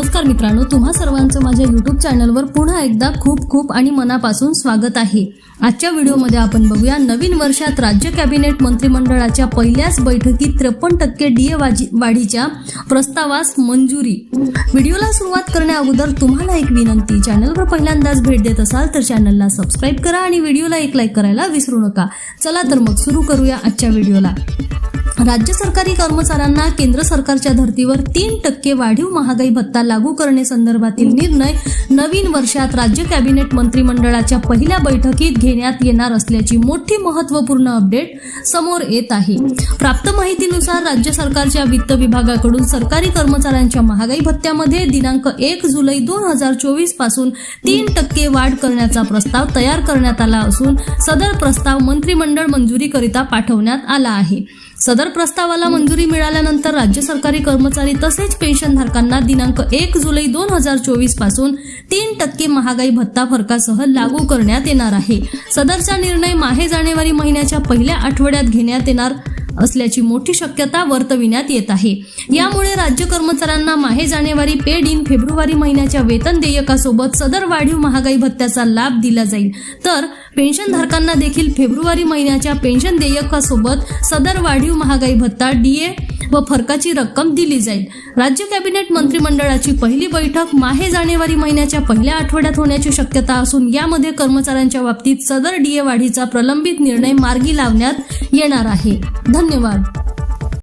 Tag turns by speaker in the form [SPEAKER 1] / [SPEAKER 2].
[SPEAKER 1] नमस्कार मित्रांनो तुम्हा सर्वांचं माझ्या यूट्यूब चॅनलवर पुन्हा एकदा खूप खूप आणि मनापासून स्वागत आहे. आजच्या व्हिडिओमध्ये आपण बघूया नवीन वर्षात राज्य कॅबिनेट मंत्रिमंडळाच्या पहिल्याच बैठकीत त्रेपन्न टक्के डीए वाढीच्या प्रस्तावास मंजुरी. व्हिडिओला सुरुवात करण्या अगोदर तुम्हाला एक विनंती चॅनलवर पहिल्यांदाच भेट देत असाल तर चॅनलला सबस्क्राईब करा आणि व्हिडिओला एक लाईक करायला विसरू नका. चला तर मग सुरू करूया आजच्या व्हिडिओला. राज्य सरकारी कर्मचाऱ्यांना केंद्र सरकारच्या धर्तीवर तीन टक्के वाढीव महागाई भत्ता लागू करण्यासंदर्भातील निर्णय नवीन वर्षात राज्य कॅबिनेट मंत्रिमंडळाच्या पहिल्या बैठकीत घेण्यात येणार असल्याची मोठी महत्त्वपूर्ण अपडेट समोर येत आहे. प्राप्त माहितीनुसार राज्य सरकारच्या वित्त विभागाकडून सरकारी कर्मचाऱ्यांच्या महागाई भत्त्यामध्ये दिनांक एक जुलै दोन हजार चोवीसपासून तीन टक्के वाढ करण्याचा प्रस्ताव तयार करण्यात आला असून सदर प्रस्ताव मंत्रिमंडळ मंजुरीकरिता पाठवण्यात आला आहे. सदर प्रस्तावाला मंजुरी मिळाल्यानंतर राज्य सरकारी कर्मचारी तसेच पेन्शनधारकांना दिनांक एक जुलै दोन हजार चोवीसपासून तीन टक्के महागाई भत्ता फरकासह लागू करण्यात येणार आहे. सदरचा निर्णय माहे जानेवारी महिन्याच्या पहिल्या आठवड्यात घेण्यात येणार असल्याची मोठी शक्यता वर्तविण्यात येत आहे. यामुळे राज्य कर्मचाऱ्यांना माहे जानेवारी पेड इन फेब्रुवारी महिन्याच्या वेतन देयकासोबत सदर वाढीव महागाई भत्त्याचा लाभ दिला जाईल. तर पेन्शनधारकांना देखील फेब्रुवारी महिन्याच्या पेन्शन देयकासोबत सदर वाढीव महागाई भत्ता डीए व फरकाची रक्कम दिली जाईल. राज्य कॅबिनेट मंत्रिमंडळाची पहिली बैठक माहे जानेवारी महिन्याच्या पहिल्या आठवड्यात होण्याची शक्यता असून यामध्ये कर्मचाऱ्यांच्या बाबतीत सदर डीए वाढीचा प्रलंबित निर्णय मार्गी लावण्यात येणार आहे. धन्यवाद.